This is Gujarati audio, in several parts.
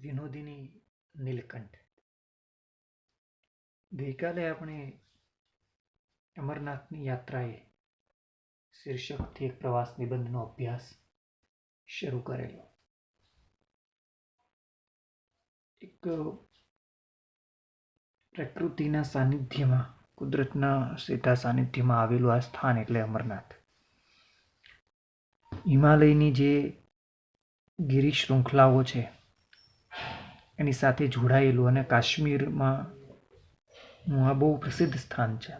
વિનોદિની નીલકંઠ. ગઈકાલે આપણે અમરનાથની યાત્રાએ શીર્ષકથી એક પ્રવાસ નિબંધનો અભ્યાસ શરૂ કરેલો. એક પ્રકૃતિના સાનિધ્યમાં, કુદરતના સીધા સાનિધ્યમાં આવેલું આ સ્થાન એટલે અમરનાથ. હિમાલયની જે ગિરી શૃંખલાઓ છે એની સાથે જોડાયેલું અને કાશ્મીરમાં આ બહુ પ્રસિદ્ધ સ્થાન છે.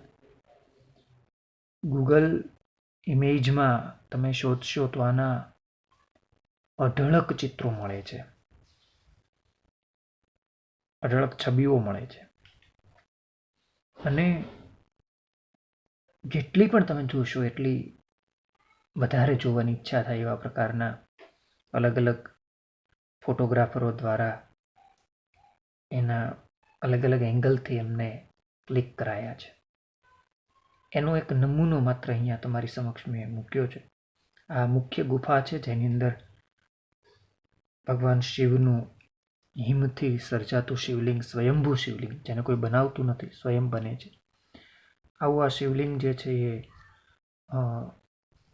ગૂગલ ઇમેજમાં તમે શોધશો તો આના અઢળક ચિત્રો મળે છે. અઢળક છબીઓ મળે છે. અને જેટલી પણ તમે જોશો એટલી વધારે જોવાની ઈચ્છા થાય એવા પ્રકારના અલગ અલગ ફોટોગ્રાફરો દ્વારા એના અલગ અલગ એંગલથી એમને ક્લિક કરાયા છે. એનો એક નમૂનો માત્ર અહીંયા તમારી સમક્ષ મેં મૂક્યો છે. આ મુખ્ય ગુફા છે જેની અંદર ભગવાન શિવનું હિમથી સર્જાતું શિવલિંગ સ્વયંભૂ શિવલિંગ, જેને કોઈ બનાવતું નથી, સ્વયં બને છે. આવું આ શિવલિંગ જે છે એ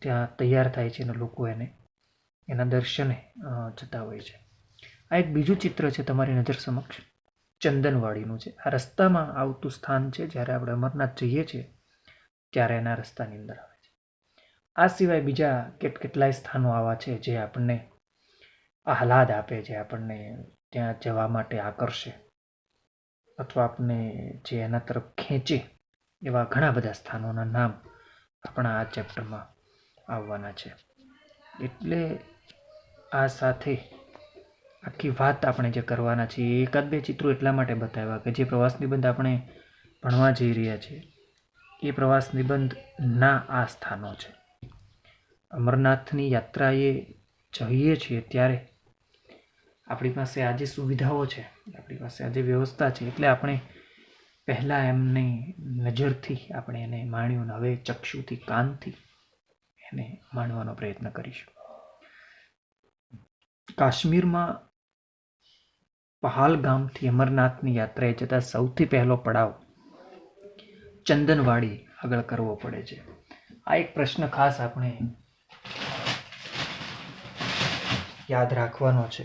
ત્યાં તૈયાર થાય છે અને લોકો એને, એના દર્શને જતા હોય છે. આ એક બીજું ચિત્ર છે તમારી નજર સમક્ષ. ચંદનવાડીનું છે. આ રસ્તામાં આવતું સ્થાન છે, જ્યારે આપણે અમરનાથ જઈએ છીએ, ત્યારે એના રસ્તાની અંદર આવે છે. આ સિવાય બીજા કેટ કેટલાય સ્થાનો આવા છે, જે આપણને આહલાદ આપે છે આપણને ત્યાં જવા માટે આકર્ષે અથવા આપણને જે એના તરફ ખેંચે એવા ઘણા બધા સ્થાનોના નામ આપણા આ ચેપ્ટરમાં આવવાના છે. એટલે આ સાથે આખી વાત આપણે જે કરવાના છીએ એકાદ બે ચિત્રો એટલા માટે બતાવ્યા કે જે પ્રવાસ નિબંધ આપણે ભણવા જઈ રહ્યા છીએ. એ પ્રવાસ નિબંધના આ સ્થાનો છે. અમરનાથની યાત્રાએ જઈએ છીએ ત્યારે આપણી પાસે આજે સુવિધાઓ છે, આપણી પાસે આજે વ્યવસ્થા છે, એટલે આપણે પહેલાં એમની નજરથી આપણે એને માણ્યું હવે ચક્ષુથી, કાનથી એને માણવાનો પ્રયત્ન કરીશું. કાશ્મીરમાં પહાલગામથી અમરનાથની યાત્રાએ જતા સૌથી પહેલો પડાવ ચંદનવાડી આગળ કરવો પડે છે. આ એક પ્રશ્ન ખાસ આપણે યાદ રાખવાનો છે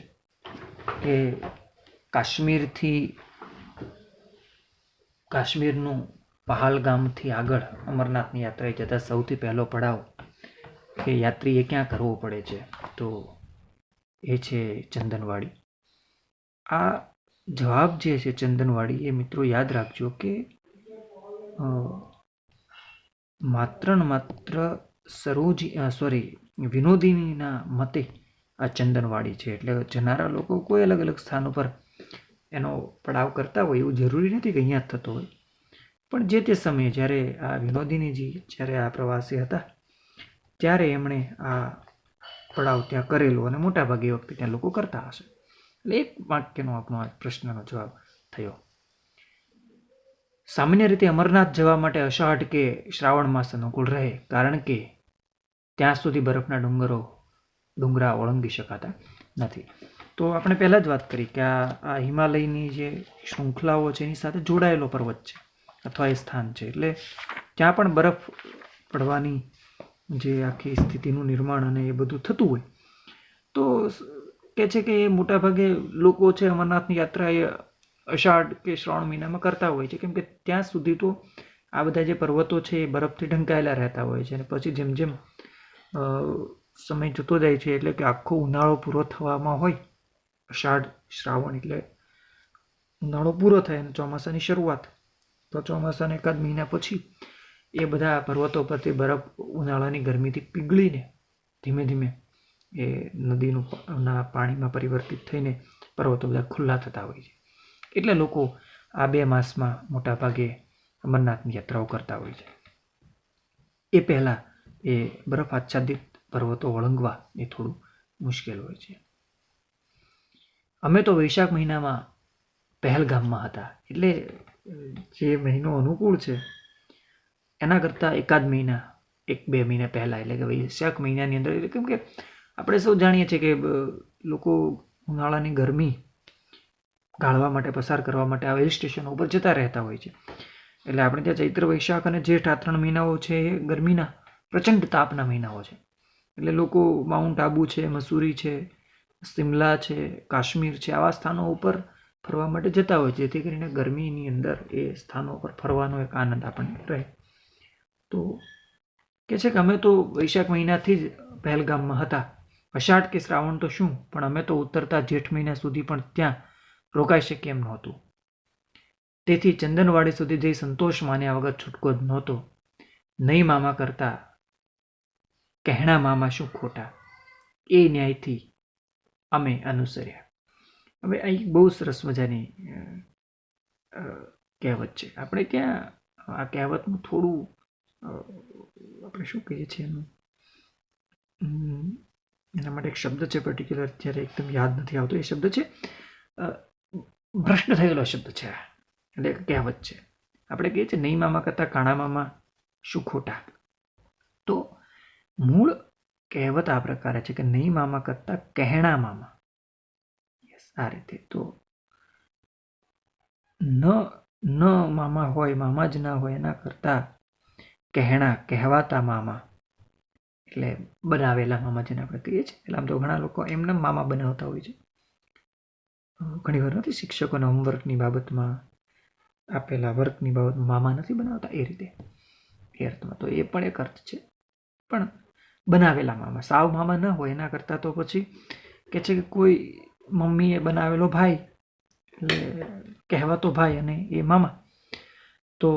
કે કાશ્મીરથી કાશ્મીરનું પહાલગામથી આગળ અમરનાથની યાત્રાએ જતાં સૌથી પહેલો પડાવ કે યાત્રીએ ક્યાં કરવો પડે છે તો એ છે ચંદનવાડી. આ જવાબ જે છે ચંદનવાડી, એ મિત્રો યાદ રાખજો કે માત્ર ને માત્ર સરોજી સોરી વિનોદિનીના મતે આ ચંદનવાડી છે. એટલે જનારા લોકો કોઈ અલગ અલગ સ્થાનો પર એનો પડાવ કરતા હોય એવું જરૂરી નથી કે અહીંયા જ થતો હોય. પણ જે તે સમયે જ્યારે આ વિનોદિનીજી જ્યારે આ પ્રવાસી હતા, ત્યારે એમણે આ પડાવ ત્યાં કરેલો અને મોટાભાગે વખતે ત્યાં લોકો કરતા હશે. એક વાક્યનો આપણો પ્રશ્નનો જવાબ થયો. સામાન્ય રીતે અમરનાથ જવા માટે અષાઢ કે શ્રાવણ માસ અનુકૂળ રહે, કારણ કે ત્યાં સુધી બરફના ડુંગરો, ડુંગરા ઓળંગી શકાતા નથી. તો આપણે પહેલાં જ વાત કરી કે આ આ હિમાલયની જે શૃંખલાઓ છે, એની સાથે જોડાયેલો પર્વત છે, અથવા એ સ્થાન છે. એટલે ત્યાં પણ બરફ પડવાની જે આખી સ્થિતિનું નિર્માણ અને એ બધું થતું હોય, તો કે છે કે એ મોટાભાગે લોકો છે અમરનાથની યાત્રા એ અષાઢ કે શ્રાવણ મહિનામાં કરતા હોય છે. કેમ કે ત્યાં સુધી તો આ બધા જે પર્વતો છે એ બરફથી ઢંકાયેલા રહેતા હોય છે અને પછી જેમ જેમ સમય જતો જાય છે એટલે કે આખો ઉનાળો પૂરો થવામાં હોય, અષાઢ, શ્રાવણ એટલે ઉનાળો પૂરો થાય અને ચોમાસાની શરૂઆત, તો ચોમાસાના એકાદ મહિના પછી એ બધા પર્વતો પરથી બરફ ઉનાળાની ગરમીથી પીગળીને ધીમે ધીમે એ નદીનું ના પાણીમાં પરિવર્તિત થઈને પર્વતો બધા ખુલ્લા થતા હોય છે. એટલે લોકો આ બે માસમાં મોટાભાગે અમરનાથની યાત્રાઓ કરતા હોય છે. એ પહેલાં એ બરફ આચ્છાદિત પર્વતો ઓળંગવા એ થોડું મુશ્કેલ હોય છે. અમે તો વૈશાખ મહિનામાં પહેલગામમાં હતા. એટલે જે મહિનો અનુકૂળ છે, એના કરતાં એકાદ મહિના, એક બે મહિના પહેલાં, એટલે કે વૈશાખ મહિનાની અંદર, એટલે કેમ કે આપણે સૌ જાણીએ છીએ કે લોકો ઉનાળાની ગરમી ગાળવા માટે, પસાર કરવા માટે આ હિલ સ્ટેશનો ઉપર જતા રહેતા હોય છે. એટલે આપણે ત્યાં ચૈત્ર, વૈશાખ અને જેઠ આ ત્રણ મહિનાઓ છે એ ગરમીના, પ્રચંડ તાપના મહિનાઓ છે. એટલે લોકો માઉન્ટ આબુ છે, મસૂરી છે શિમલા છે, કાશ્મીર છે, આવા સ્થાનો ઉપર ફરવા માટે જતા હોય છે. જેથી કરીને ગરમીની અંદર એ સ્થાનો પર ફરવાનો એક આનંદ આપણને રહે. તો કે છે કે અમે તો વૈશાખ મહિનાથી જ પહેલગામમાં હતા. અષાઢ કે શ્રાવણ તો શું? પણ અમે તો ઉતરતા જેઠ મહિના સુધી પણ ત્યાં રોકાઈ શકીએ એમ નહોતું. તેથી ચંદનવાડી સુધી જઈ સંતોષ માન્યા વગર છૂટકો જ નહોતો. નહીં મામા કરતા, કહેણા મામા શું ખોટા? એ ન્યાયથી અમે અનુસર્યા. હવે એક બહુ સરસ મજાની કહેવત છે. આપણે ત્યાં આ કહેવતનું થોડું આપણે શું કહીએ છીએ એનું? એના માટે એક શબ્દ છે પર્ટિક્યુલર અત્યારે એકદમ યાદ નથી આવતો, એ શબ્દ છે ભ્રષ્ટ થયેલો શબ્દ છે. એટલે કહેવત છે. આપણે કહીએ છીએ, નહીં મામા કરતાં કાણા મામા, શું ખોટા? તો મૂળ કહેવત આ પ્રકારે છે કે નહીં મામા કરતાં કહેણા મામા. યસ આ રીતે. તો ન ન મામા હોય, મામા જ ના હોય એના કરતાં કહેણા, કહેવાતા મામા એટલે બનાવેલા મામા જેને આપણે કહીએ છીએ. એટલે આમ તો ઘણા લોકો એમના મામા બનાવતા હોય છે. ઘણીવાર ઘણી વાર નથી, શિક્ષકોના હોમવર્કની બાબતમાં આપેલા વર્કની બાબત મામા નથી બનાવતા એ રીતે. એ અર્થમાં તો એ પણ એક અર્થ છે. પણ બનાવેલા મામા સાવ મામા ન હોય એના કરતાં તો પછી કે છે કે કોઈ મમ્મીએ બનાવેલો ભાઈ, એટલે કહેવાતો ભાઈ અને એ મામા, તો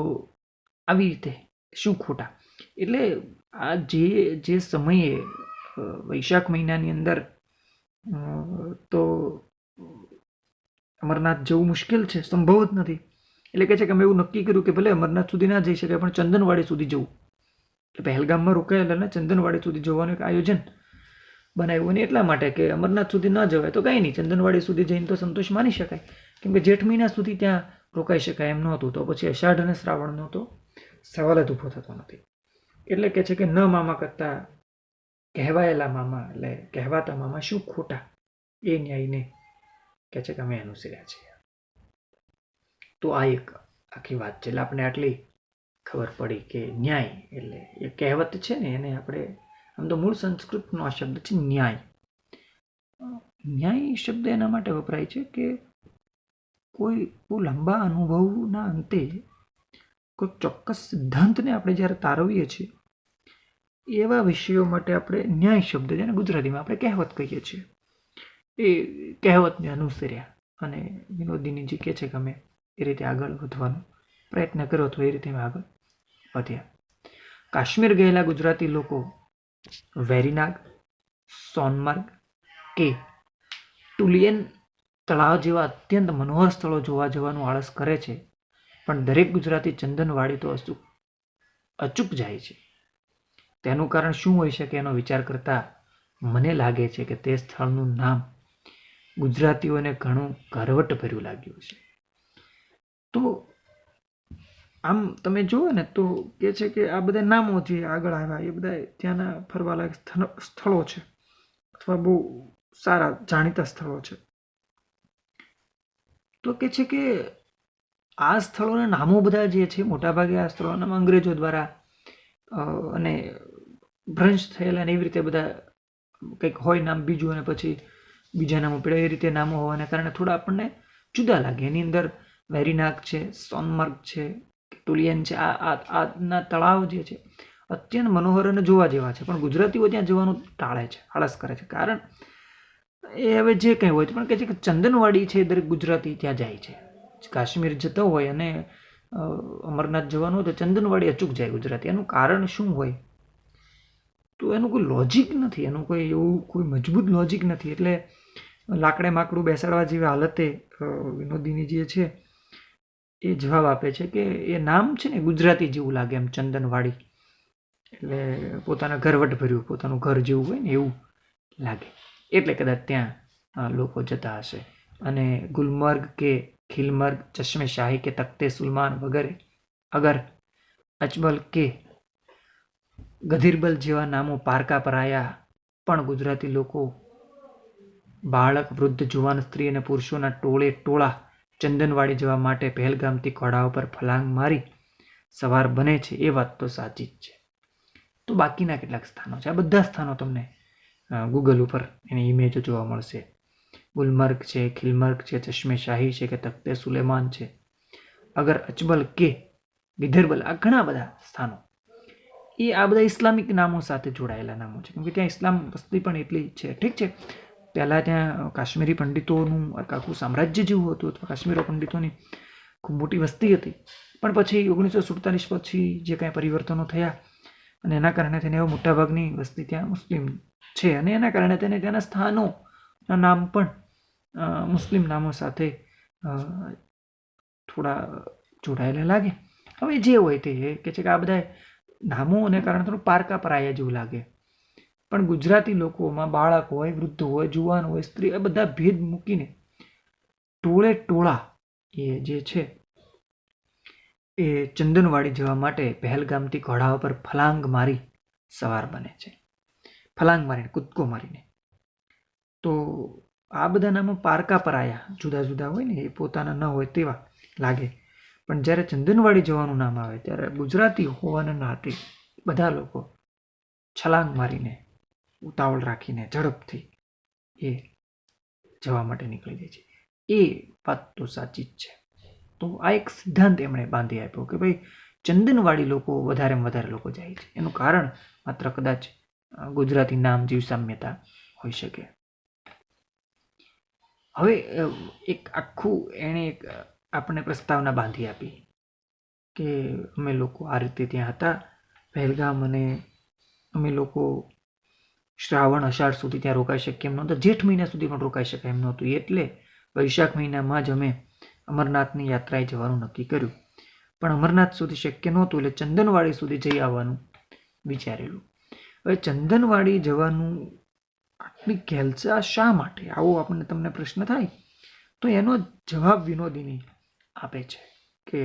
આવી રીતે શું ખોટા? એટલે આ જે જે સમયે વૈશાખ મહિનાની અંદર તો અમરનાથ જવું મુશ્કેલ છે, સંભવ જ નથી. એટલે કે છે કે અમે એવું નક્કી કર્યું કે ભલે અમરનાથ સુધી ના જઈ શકાય, પણ ચંદનવાડી સુધી જવું. એટલે પહેલગામમાં રોકાયેલા ને ચંદનવાડી સુધી જવાનું એક આયોજન બનાવ્યું. અને એટલા માટે કે અમરનાથ સુધી ન જવાય તો કંઈ નહીં, ચંદનવાડી સુધી જઈને તો સંતોષ માની શકાય. કેમ કે જેઠ મહિના સુધી ત્યાં રોકાઈ શકાય એમ નહોતું, તો પછી અષાઢ અને શ્રાવણનો તો સવાલ જ ઊભો થતો નથી. એટલે કે છે કે ન મામા કરતાં કહેવાયેલા મામા એટલે કહેવાતા મામા શું ખોટા? એ ન્યાયને કે છે કે અમે અનુસર્યા છીએ. તો આ એક આખી વાત છે. એટલે આપણે આટલી ખબર પડી કે ન્યાય એટલે એ કહેવત છે ને, એને આપણે આમ તો મૂળ સંસ્કૃતનો આ શબ્દ છે ન્યાય. ન્યાય શબ્દ એના માટે વપરાય છે કે કોઈ બહુ લાંબા અનુભવના અંતે કોઈ ચોક્કસ સિદ્ધાંતને આપણે જ્યારે તારવીએ છીએ, એવા વિષયો માટે આપણે ન્યાય શબ્દ જેને ગુજરાતીમાં આપણે કહેવત કહીએ છીએ. એ કહેવતને અનુસર્યા અને વિનોદીની જે કહે છે કે અમે એ રીતે આગળ વધવાનો પ્રયત્ન કર્યો તો એ રીતે અમે આગળ વધ્યા. કાશ્મીર ગયેલા ગુજરાતી લોકો વેરીનાગ, સોનમાર્ગ, કે ટુલિયન તળાવ જેવા અત્યંત મનોહર સ્થળો જોવા જવાનું આળસ કરે છે પણ દરેક ગુજરાતી ચંદનવાળી તો અચૂક અચૂક જાય છે. તેનું કારણ શું હોઈ શકે એનો વિચાર કરતાં મને લાગે છે કે તે સ્થળનું નામ ગુજરાતીઓને ઘણું ભર્યું લાગ્યું છે. તો આમ તમે જુઓ ને તો કે છે કે આ બધા નામો જે આગળ આવ્યા, એ બધા ત્યાંના ફરવાલાયક સ્થળો છે. અથવા બહુ સારા જાણીતા સ્થળો છે. તો કે છે કે આ સ્થળોના નામો બધા જે છે, મોટાભાગે આ સ્થળોના નામ અંગ્રેજો દ્વારા અને ભ્રંશ થયેલા અને એવી રીતે બધા કંઈક હોય નામ બીજું અને પછી બીજા નામો પડ્યા, એ રીતે નામો હોવાને કારણે થોડા આપણને જુદા લાગે. એની અંદર વેરીનાગ છે, સોનમર્ગ છે ટુલિયન છે, આ આ, આના તળાવ જે છે, અત્યંત મનોહર અને જોવા જેવા છે. પણ ગુજરાતીઓ ત્યાં જવાનું ટાળે છે, આળસ કરે છે. કારણ એ હવે જે કંઈ હોય પણ કે છે કે ચંદનવાડી છે દરેક ગુજરાતી ત્યાં જાય છે. કાશ્મીર જતો હોય અને અમરનાથ જવાનું હોય તો ચંદનવાડી અચૂક જાય ગુજરાતી. એનું કારણ શું હોય? તો એનું કોઈ લોજિક નથી. એનું કોઈ એવું કોઈ મજબૂત લોજિક નથી. એટલે લાકડે માકડું બેસાડવા જેવી હાલતે વિનોદીની જે છે, એ જવાબ આપે છે કે એ નામ છે ને ગુજરાતી જેવું લાગે એમ ચંદનવાડી. એટલે પોતાના ઘરવટ ભર્યું પોતાનું ઘર જેવું હોય ને એવું લાગે. એટલે કદાચ ત્યાં લોકો જતા હશે. અને ગુલમર્ગ કે ખિલમર્ગ ચશ્મે શાહી કે તખ્તે સુલમાન વગેરે. અગર અજમલ કે ગધીરબલ જેવા નામો પારકા પર આયા પણ ગુજરાતી લોકો બાળક, વૃદ્ધ, જુવાન, સ્ત્રી અને પુરુષોના ટોળે ટોળા ચંદનવાડી જવા માટે પહેલગામથી ખોડાઓ પર ફલાંગ મારી સવાર બને છે એ વાત તો સાચી જ છે. તો બાકીના કેટલાક સ્થાનો છે? આ બધા સ્થાનો તમને ગૂગલ ઉપર એની ઇમેજો જોવા મળશે. ગુલમર્ગ છે, ખિલમર્ગ છે, ચશ્મે શાહી છે કે તખ્તે સુલેમાન છે. અગર અચબલ કે વિદર્બલ આ ઘણા બધા સ્થાનો. એ આ બધા ઇસ્લામિક નામો સાથે જોડાયેલા નામો છે. કેમ ત્યાં ઇસ્લામ વસ્તી પણ એટલી છે. ઠીક છે. પહેલાં ત્યાં કાશ્મીરી પંડિતોનું આખું સામ્રાજ્ય જેવું હતું અથવા કાશ્મીરો પંડિતોની ખૂબ મોટી વસ્તી હતી. પણ પછી ઓગણીસો સુડતાલીસ પછી જે કાંઈ પરિવર્તનો થયા અને એના કારણે તેને એવો મોટાભાગની વસ્તી ત્યાં મુસ્લિમ છે અને એના કારણે તેને ત્યાંના સ્થાનોના નામ પણ મુસ્લિમ નામો સાથે થોડા જોડાયેલા લાગે. હવે જે હોય તે કે છે કે આ બધા નામોને કારણે થોડું પારકા પરાયા જેવું લાગે. પણ ગુજરાતી લોકોમાં બાળક હોય, વૃદ્ધ હોય, જુવાન હોય, સ્ત્રી, એ બધા ભેદ મૂકીને ટોળે ટોળા એ જે છે, એ ચંદનવાડી જવા માટે પહેલગામથી ઘોડા ઉપર ફલાંગ મારી સવાર બને છે. ફલાંગ મારીને, કૂદકો મારીને. તો આ બધા નામો પારકા પરાયા જુદા જુદા હોય ને, એ પોતાના ન હોય તેવા લાગે. પણ જ્યારે ચંદનવાડી જવાનું નામ આવે, ત્યારે ગુજરાતી હોવાના નાતે બધા લોકો છલાંગ મારીને, ઉતાવળ રાખીને, ઝડપથી એ જવા માટે નીકળી જાય છે. એ વાત તો સાચી જ છે. તો આ એક સિદ્ધાંત એમણે બાંધી આપ્યો કે ભાઈ ચંદનવાળી લોકો વધારેમાં વધારે લોકો જાય છે. એનું કારણ માત્ર કદાચ ગુજરાતી નામ જેવી સામ્યતા હોઈ શકે. હવે એક આખું એણે એક આપણને પ્રસ્તાવના બાંધી આપી કે અમે લોકો આ રીતે ત્યાં હતા. પહેલગામ અને અમે લોકો શ્રાવણ, અષાઢ સુધી ત્યાં રોકાઈ શકીએ એમ નહોતા. જેઠ મહિના સુધી પણ રોકાઈ શકાય એમ નહોતું. એટલે વૈશાખ મહિનામાં જ અમે અમરનાથની યાત્રાએ જવાનું નક્કી કર્યું. પણ અમરનાથ સુધી શક્ય નહોતું, એટલે ચંદનવાડી સુધી જઈ આવવાનું વિચારેલું. હવે ચંદનવાડી જવાનું આટલી ઘેલસા શા માટે? આવો આપણને તમને પ્રશ્ન થાય, તો એનો જવાબ વિનોદીની આપે છે કે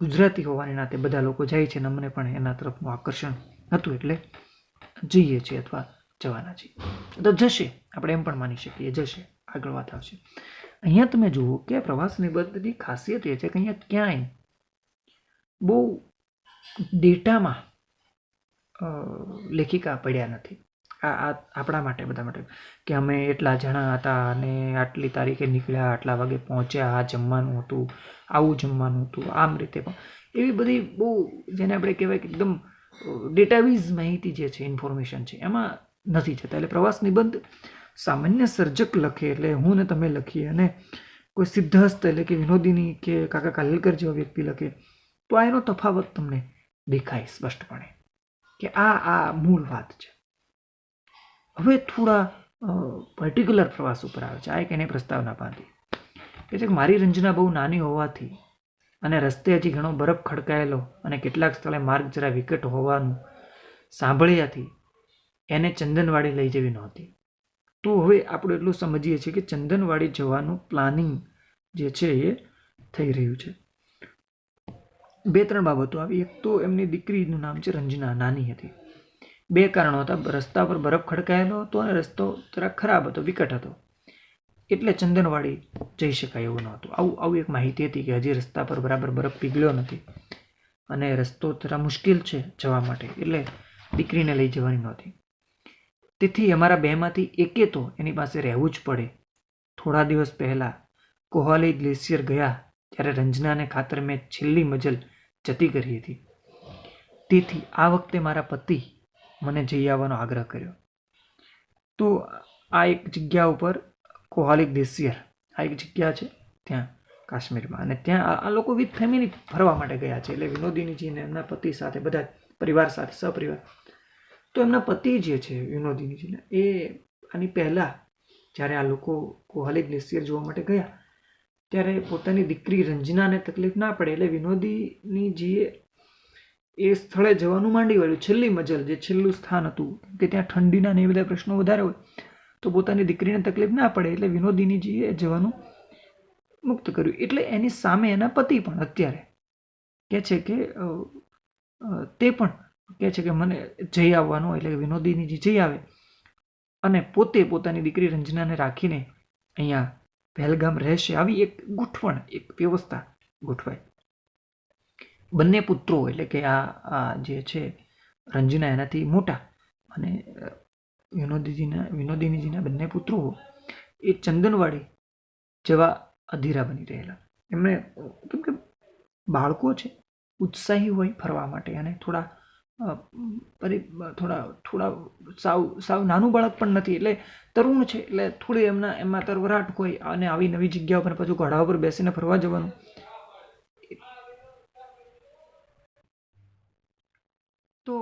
ગુજરાતી હોવાને નાતે બધા લોકો જાય છે અને અમને પણ એના તરફનું આકર્ષણ હતું એટલે જઈએ છીએ અથવા જવાના છીએ. તો જશે, આપણે એમ પણ માની શકીએ, જશે, આગળ વાત આવશે. અહીંયા તમે જુઓ કે પ્રવાસ નિબંધની ખાસિયત એ છે કે અહીંયા ક્યાંય બહુ ડેટામાં લેખિકા પડ્યા નથી. આ આ આપણા માટે, બધા માટે. કે અમે એટલા જણા હતા અને આટલી તારીખે નીકળ્યા, આટલા વાગે પહોંચ્યા, આ જમવાનું હતું, આવું જમવાનું હતું, આમ રીતે પણ. એવી બધી બહુ, જેને આપણે કહેવાય કે એકદમ ડેટાબેઝ માહિતી જે છે, ઇન્ફોર્મેશન છે, એમાં નથી જતા. એટલે પ્રવાસ નિબંધ સામાન્ય સર્જક લખે, એટલે હું ને તમે લખીએ અને કોઈ સિદ્ધહસ્ત એટલે કે વિનોદીની કે કાકા કાલેલકર જેવા વ્યક્તિ લખે, તો આ એનો તફાવત તમને દેખાય સ્પષ્ટપણે. કે આ આ મૂળ વાત છે. હવે થોડા પર્ટિક્યુલર પ્રવાસ ઉપર આવે છે. આ એક એને પ્રસ્તાવના બાંધી. કે છે મારી રંજના બહુ નાની હોવાથી અને રસ્તે હજી ઘણો બરફ ખડકાયેલો અને કેટલાક સ્થળે માર્ગ જરા વિકટ હોવાનું સાંભળ્યાથી એને ચંદનવાડી લઈ જવી નહોતી. તો હવે આપણે એટલું સમજીએ છીએ કે ચંદનવાડી જવાનું પ્લાનિંગ જે છે એ થઈ રહ્યું છે. બે ત્રણ બાબતો આવી. એક તો એમની દીકરીનું નામ છે રંજના. નાની હતી. બે કારણો હતા. રસ્તા પર બરફ ખડકાયેલો હતો અને રસ્તો જરા ખરાબ હતો, વિકટ હતો. એટલે ચંદનવાડી જઈ શકાય એવું નહોતું. આવું આવું એક માહિતી હતી કે હજી રસ્તા પર બરાબર બરફ પીગળ્યો નથી અને રસ્તો જરા મુશ્કેલ છે જવા માટે, એટલે દીકરીને લઈ જવાની નહોતી. તેથી અમારા બેમાંથી એકે તો એની પાસે રહેવું જ પડે. થોડા દિવસ પહેલાં કોહાલી ગ્લેશિયર ગયા ત્યારે રંજનાને ખાતર મેં છેલ્લી મજલ જતી કરી હતી. તેથી આ વખતે મારા પતિ મને જઈ આવવાનો આગ્રહ કર્યો. તો આ એક જગ્યા ઉપર કોહાલી ગ્લેશિયર આ એક જગ્યા છે ત્યાં કાશ્મીરમાં. અને ત્યાં આ- લોકો વિથ ફેમિલી ફરવા માટે ગયા છે. એટલે વિનોદીનીજીને એમના પતિ સાથે, બધા પરિવાર સાથે, સપરિવાર. તો એમના પતિ જે છે, વિનોદીનીજીને, એ આની પહેલાં જ્યારે આ લોકો કોહાલી ગ્લેશિયર જોવા માટે ગયા, ત્યારે પોતાની દીકરી રંજનાને તકલીફ ના પડે. એટલે વિનોદીનીજીએ એ સ્થળે જવાનું માંડી વળ્યું છેલ્લી મજલ, જે છેલ્લું સ્થાન હતું, કે ત્યાં ઠંડીના ને એ બધા પ્રશ્નો વધારે હોય, તો પોતાની દીકરીને તકલીફ ના પડે, એટલે વિનોદિનીજીએ જવાનું મુક્ત કર્યું. એટલે એની સામે એના પતિ પણ અત્યારે કહે છે કે તે પણ કહે છે કે મને જઈ આવવાનું એટલે વિનોદીનીજી જઈ આવે અને પોતે પોતાની દીકરી રંજનાને રાખીને અહીંયા પહેલગામ રહેશે. આવી એક ગોઠવણ એક વ્યવસ્થા ગોઠવાય. બંને પુત્રો એટલે કે આ જે છે રંજના એનાથી મોટા અને વિનોદીજીના, વિનોદિનીજીના બંને પુત્રો એ ચંદનવાડી જેવા અધીરા બની રહેલા. એમણે, કેમ કે બાળકો છે, ઉત્સાહી હોય ફરવા માટે અને થોડા થોડા થોડા સાવ સાવ નાનું બાળક પણ નથી એટલે તરુણ છે એટલે થોડી એમના, એમાં તરવરાટ હોય અને આવી નવી જગ્યાઓ પર પાછું ઘોડા ઉપર બેસીને ફરવા જવાનું. તો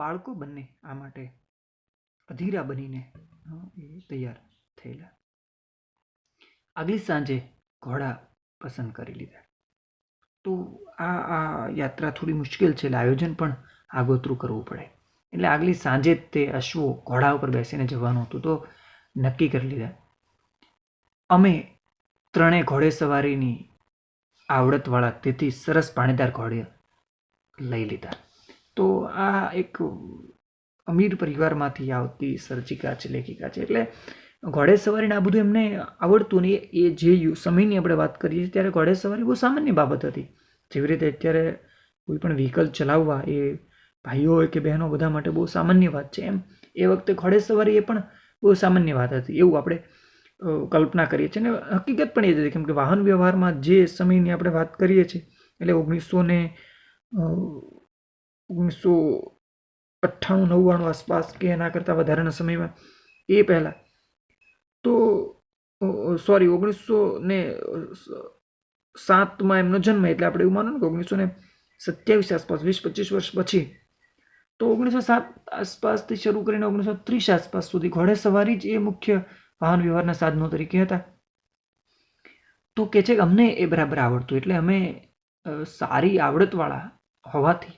બાળકો બંને આ માટે અધીરા બનીને એ તૈયાર થયેલા. આગલી સાંજે ઘોડા પસંદ કરી લીધા. તો આ આ યાત્રા થોડી મુશ્કેલ છે, એટલે આયોજન પણ આગોતરું કરવું પડે. એટલે આગલી સાંજે જ તે અશ્વો ઘોડા ઉપર બેસીને જવાનું હતું, તો નક્કી કરી લીધા. અમે ત્રણેય ઘોડે સવારીની આવડતવાળા તેથી સરસ પાણીદાર ઘોડે લઈ લીધા. તો આ એક અમીર પરિવારમાંથી આવતી સર્જિકા છે, લેખિકા છે. એટલે ઘોડે સવારીને આ બધું એમને આવડતું નહીં એ જે સમયની આપણે વાત કરીએ છીએ, ત્યારે ઘોડે સવારી બહુ સામાન્ય બાબત હતી. જેવી રીતે અત્યારે કોઈ પણ વ્હીકલ ચલાવવા એ ભાઈઓ હોય કે બહેનો બધા માટે બહુ સામાન્ય વાત છે. એમ, એ વખતે ઘોડે સવારી એ પણ બહુ સામાન્ય વાત હતી. એવું આપણે કલ્પના કરીએ છીએ. અને હકીકત પણ એ જ હતી, કેમ કે વાહન વ્યવહારમાં જે સમયની આપણે વાત કરીએ છીએ, એટલે ઓગણીસો ને ઓગણીસો અઠ્ઠાણું નવ્વાણું આસપાસ કે એના કરતાં વધારાના સમયમાં, એ પહેલાં. તો સોરી ઓગણીસો ને સાતમાં એમનો જન્મ એટલે આપણે એવું માનો ને ઓગણીસો ને સત્યાવીસ આસપાસ, વીસ, પચીસ વર્ષ પછી. તો ઓગણીસો સાત આસપાસથી શરૂ કરીને ઓગણીસો ત્રીસ આસપાસ સુધી ઘોડે સવારી જ એ મુખ્ય વાહન વ્યવહારના સાધનો તરીકે હતા. તો કે છે કે અમને એ બરાબર આવડતું, એટલે અમે સારી આવડતવાળા હોવાથી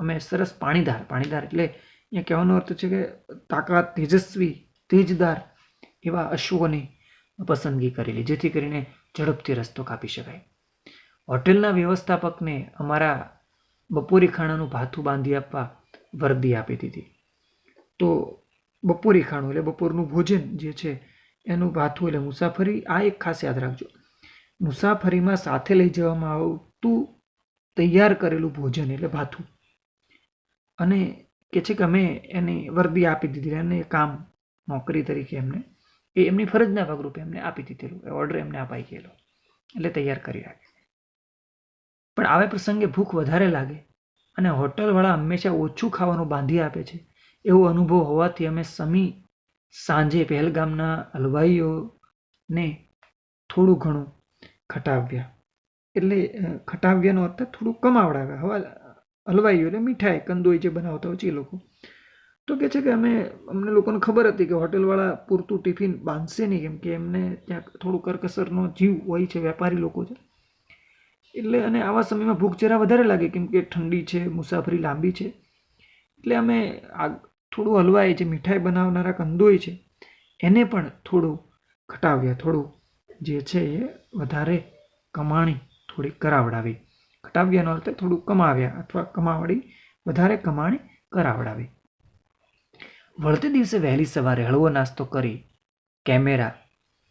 અમે સરસ પાણીદાર પાણીદાર એટલે અહીંયા કહેવાનો અર્થ છે કે તાકાત, તેજસ્વી, તેજદાર એવા અશ્વોની પસંદગી કરેલી, જેથી કરીને ઝડપથી રસ્તો કાપી શકાય. હોટેલના વ્યવસ્થાપકને અમારા બપોરી ખાણાનું ભાથું બાંધી આપવા વર્દી આપી દીધી. તો બપોરી ખાણું એટલે બપોરનું ભોજન જે છે, એનું ભાથું એટલે મુસાફરી, આ એક ખાસ યાદ રાખજો. મુસાફરીમાં સાથે લઈ જવામાં આવતું તૈયાર કરેલું ભોજન એટલે ભાથું. અને કે છે કે અમે એની વર્દી આપી દીધી અને કામ નોકરી તરીકે એમને, એ એમની ફરજના ભાગરૂપે એમને આપી દીધેલું, એ ઓર્ડર એમને અપાઈ ગયેલો, એટલે તૈયાર કરી રાખે. પણ આવે પ્રસંગે ભૂખ વધારે લાગે અને હોટલવાળા હંમેશા ઓછું ખાવાનું બાંધી આપે છે, એવો અનુભવ હોવાથી અમે સમી સાંજે પહેલગામના હલવાઈઓને થોડું ઘણું ખટાવ્યા. એટલે ખટાવ્યાનો અર્થ થોડું કમાવડાવ્યા. હવા હલવાઈઓ એટલે મીઠાઈ, કંદોઈ જે બનાવતા હોય છે એ લોકો. તો કે છે કે અમે, અમને લોકોને ખબર હતી કે હોટેલવાળા પૂરતું ટિફિન બાંધશે નહીં, કેમ કે એમને ત્યાં થોડું કરકસરનો જીવ હોય છે, વેપારી લોકો છે. એટલે અને આવા સમયમાં ભૂખ જરા વધારે લાગે, કેમ કે ઠંડી છે, મુસાફરી લાંબી છે. એટલે અમે આ થોડું હલવાઈ જે મીઠાઈ બનાવનારા કંદોઈ છે, એને પણ થોડું ખટાવ્યા થોડું જે છે એ વધારે કમાણી થોડી કરાવડાવી. ખટાવ્યાનો અર્થ થોડું કમાવ્યા અથવા કમાવડી વધારે કમાણી કરાવડાવી. વળતે દિવસે વહેલી સવારે હળવો નાસ્તો કરી, કેમેરા,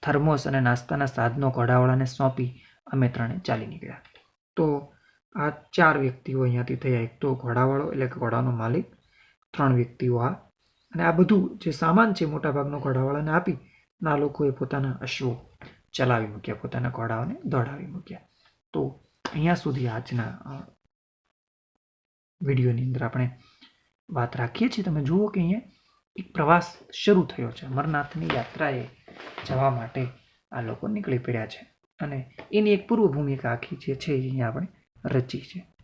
થર્મોસ અને નાસ્તાના સાધનો ઘોડાવાળાને સોંપી અમે ત્રણે ચાલી નીકળ્યા. તો આ ચાર વ્યક્તિઓ અહીંયાથી થયા. એક તો ઘોડાવાળો, એટલે કે ઘોડાનો માલિક, ત્રણ વ્યક્તિઓ આ. અને આ બધું જે સામાન છે મોટાભાગનો ઘોડાવાળાને આપી આ લોકોએ પોતાના અશ્વો ચલાવી મૂક્યા, પોતાના ઘોડાઓને દોડાવી મૂક્યા. તો અહીંયા સુધી આજના વિડીયોની અંદર આપણે વાત રાખીએ છીએ. તમે જુઓ કે અહીંયા એક પ્રવાસ શરૂ થયો છે. અમરનાથની યાત્રાએ જવા માટે આ લોકો નીકળી પડ્યા છે. અને એની એક પૂર્વ ભૂમિકા આખી જે છે એ અહીંયા આપણે રચી છે.